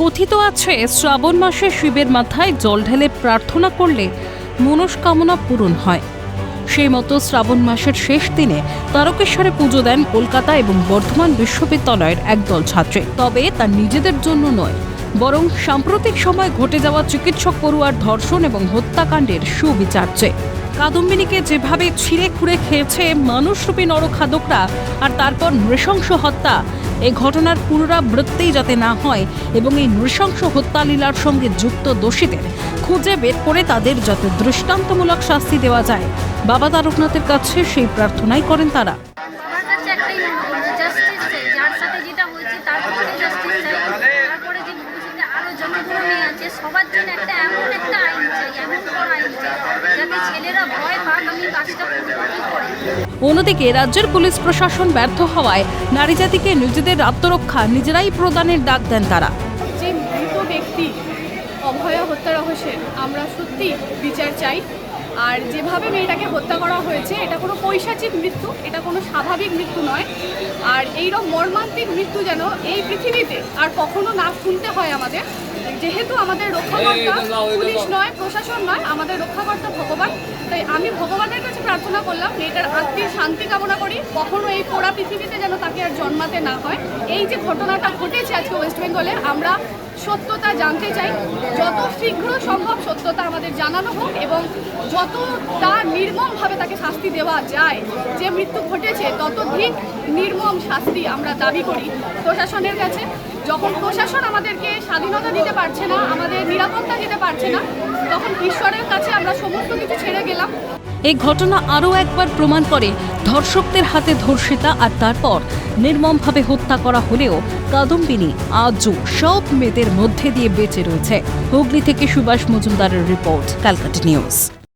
কথিত আছে, শ্রাবণ মাসে শিবের মাথায় জল ঢেলে প্রার্থনা করলে মনস্কামনা পূরণ হয়। সেই মতো শ্রাবণ মাসের শেষ দিনে তারকেশ্বরে পুজো দেন কলকাতা এবং বর্ধমান বিশ্ববিদ্যালয়ের একদল ছাত্রী। তবে তা নিজেদের জন্য নয়, বরং সাম্প্রতিক সময় ঘটে যাওয়া চিকিৎসক পড়ুয়ার ধর্ষণ এবং হত্যাকাণ্ডের সুবিচার চেয়ে। কাদম্বিনীকে যেভাবে ছিঁড়ে খুঁড়ে খেয়েছে মানুষরূপী নরখাদকরা আর তারপর নৃশংস হত্যা এই ঘটনার পুনরাবৃত্তি যাতে না হয় এবং এই নৃশংস হত্যা লীলার সঙ্গে যুক্ত দোষীদের খুঁজে বের করে তাদের যাতে দৃষ্টান্তমূলক শাস্তি দেওয়া যায়। বাবা তারকনাথের কাছে সেই প্রার্থনাই করেন তারা। আমার কাছে একটাই জাস্টিস অন্যদিকে রাজ্যের পুলিশ প্রশাসন ব্যর্থ হওয়ায় নারী জাতিকে নিজেদের আত্মরক্ষা নিজেরাই প্রদানের ডাক দেন তারা। যে মৃত ব্যক্তি অভয়া হত্যা রহস্যের আমরা সত্যি বিচার চাই, আর যেভাবে মেয়েটাকে হত্যা করা হয়েছে, এটা কোনো পৈশাচিক মৃত্যু, এটা কোনো স্বাভাবিক মৃত্যু নয়। আর এইরকম মর্মান্তিক মৃত্যু যেন এই পৃথিবীতে আর কখনো না শুনতে হয় আমাদের যেহেতু আমাদের রক্ষাকর্তা পুলিশ নয় প্রশাসন নয় আমাদের রক্ষাকর্তা ভগবান। তাই আমি ভগবানের কাছে প্রার্থনা করলাম মেয়েটার আত্মীয় শান্তি কামনা করি কখনো এই পোড়া পৃথিবীতে যেন তাকে আর জন্মাতে না হয়। এই যে ঘটনাটা ঘটেছে আজকে ওয়েস্ট বেঙ্গলে আমরা সত্যতা জানতে চাই। যত শীঘ্র সম্ভব সত্যতা আমাদের জানানো হোক এবং যত যতটা নির্মমভাবে তাকে শাস্তি দেওয়া যায় যে মৃত্যু ঘটেছে ততোধিক নির্মম শাস্তি আমরা দাবি করি। প্রশাসনের কাছে যখন প্রশাসন আমাদেরকে স্বাধীনতা দিতে পারছে না, আমাদের নিরাপত্তা দিতে পারছে না, তখন ঈশ্বরের কাছে আমরা সমস্ত কিছু ছেড়ে গেলাম। এই ঘটনা আরও একবার প্রমাণ করে ধর্ষকদের হাতে ধর্ষিতা আর তারপর নির্মমভাবে হত্যা করা হলেও কাদম্বিনী আজও সব মেয়েদের মধ্যে দিয়ে বেঁচে রয়েছে। হুগলি থেকে সুভাষ মজুমদারের রিপোর্ট, ক্যালকাটা নিউজ।